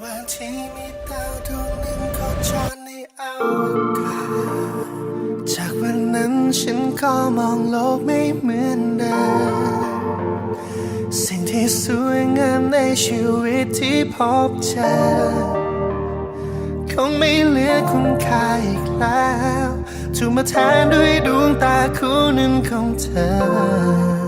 ที่มีดาวดวงหนึ่งโคจรในอวกาศจากวันนั้นฉันก็มองโลกไม่เหมือนเดิมสิ่งที่สวยงามในชีวิตที่พบเจอคงไม่เหลือคุณค่าอีกแล้วถูกมาแทนด้วยดวงตาคู่หนึ่งของเธอ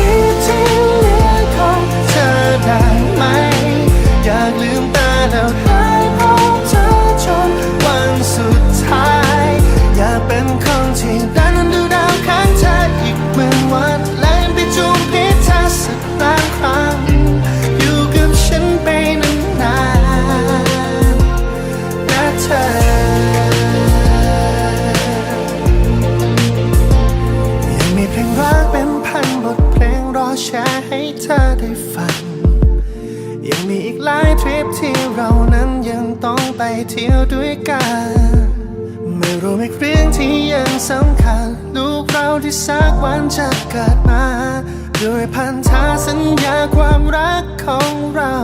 เธอได้ฟัง ยังมีอีกหลายทริปที่เรานั้นยังต้องไปเที่ยวด้วยกัน ไม่รู้อีกเรื่องที่ยังสำคัญ ลูกเราที่สักวันจะเกิดมา ด้วยพันธาสัญญาความรักของเรา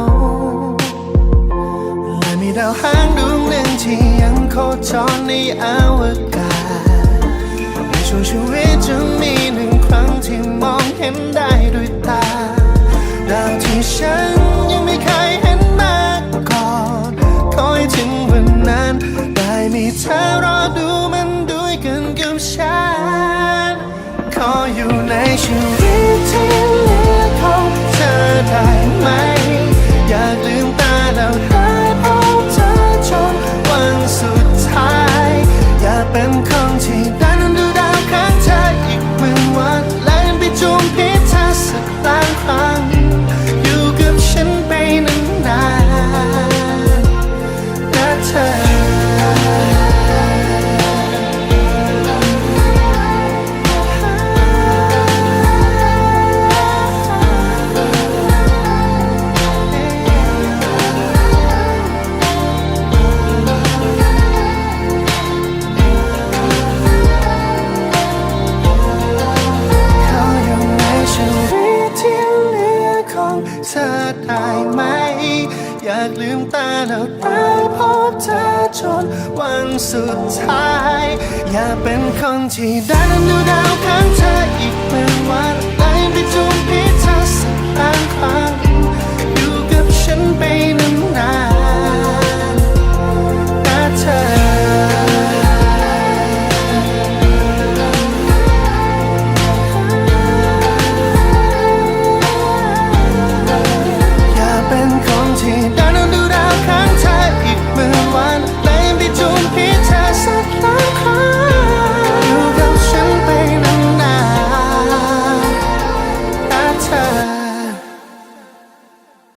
และมีดาวหางดวงหนึ่งที่ยังโคจรในอวกาศในช่วงชีวิตจะมีหนึ่งครั้งที่มองเห็น เธอรอดูมันด้วยกันกับฉัน ขออยู่ในชีวิตที่เหลือของเธอได้ไหม อยากลืมตาแล้วได้พบเธอจนวันสุดท้าย อยากเป็นคนที่ ได้พบเธอจนวันสุดท้าย อย่าเป็นคนที่ได้นั้นดูดาวข้างเธออีก